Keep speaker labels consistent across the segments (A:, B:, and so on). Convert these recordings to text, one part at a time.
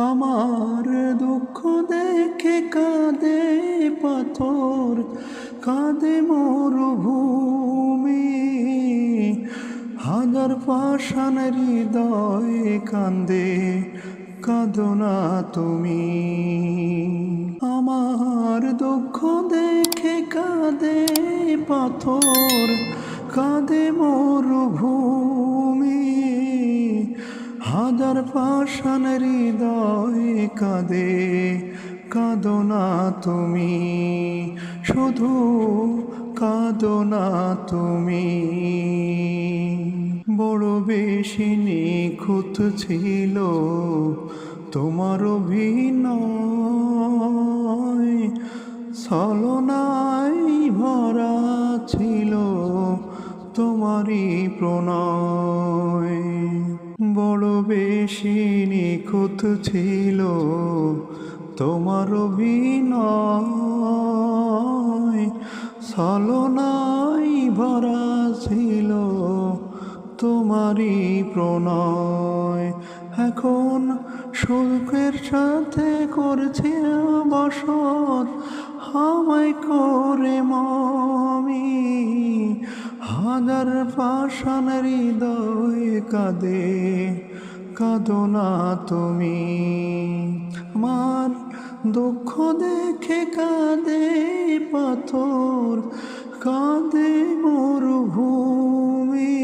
A: আমার দুঃখ দেখে কাঁদে পাথর, কাঁদে মরুভূমি। হাজার পাষাণ হৃদয় কান্দে কাঁদো না তুমি। আমার দুঃখ দেখে কাঁদে পাথর, কাঁদে মরুভূমি। হাজার পাষাণ হৃদয় কাঁদে, কাঁদো না তুমি, শুধু কাঁদো না তুমি। বড় বেশি নিখুঁত ছিল তোমার অভিনয়, ছলনায় ভরা ছিল তোমারই প্রণয়। বেশি নিখুঁত ছিল তোমার অভিনয় ছলনায় ভরা ছিল তোমারই প্রণয়। এখন সুখের সাথে করছে বসত হামাই করে মমি। হাজার পাষাণ হৃদয় কাঁদে কাঁদো না তুমি। আমার দুঃখ দেখে কাঁদে পাথর, কাঁদে মরুভূমি।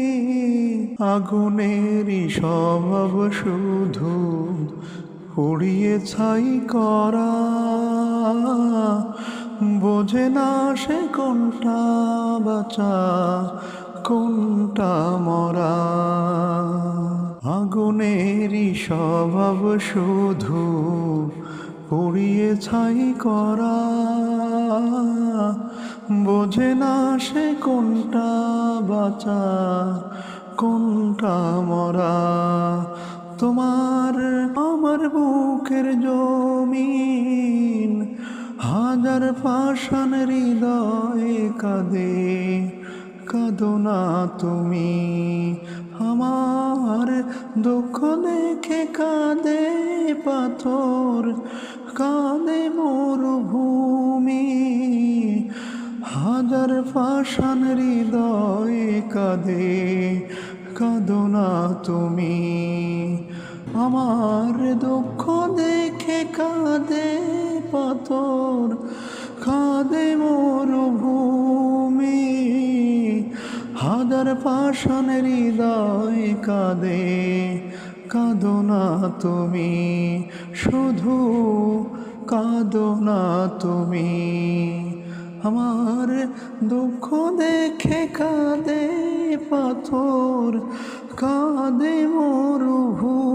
A: আগুনেরই স্বভাব শুধু পুড়িয়ে ছাই করা। বোঝে না সে কোনটা বাঁচা, কোনটা মরা। আগুনেরই স্বভাব শুধু পুড়িয়ে ছাই করা। বোঝে না সে কোনটা বাঁচা, কোনটা মরা। তোমার আমার বুকের জমিন, হাজার পাষাণ হৃদয় কাঁদে, কাঁদো না তুমি। আমার দুঃখ দেখে কাঁদে পাথর, কাঁদে মরুভূমি। হাজার পাষাণ হৃদয় কাঁদে, কাঁদো না তুমি। আমার দুঃখ দেখে কাঁদে পাথর হাজার পাশানের হৃদয় কাঁদে, কাঁদো না তুমি, শুধু কাঁদো না তুমি। আমার দুঃখ দেখে কাঁদে পাথর, কাঁদে মরুভূমি।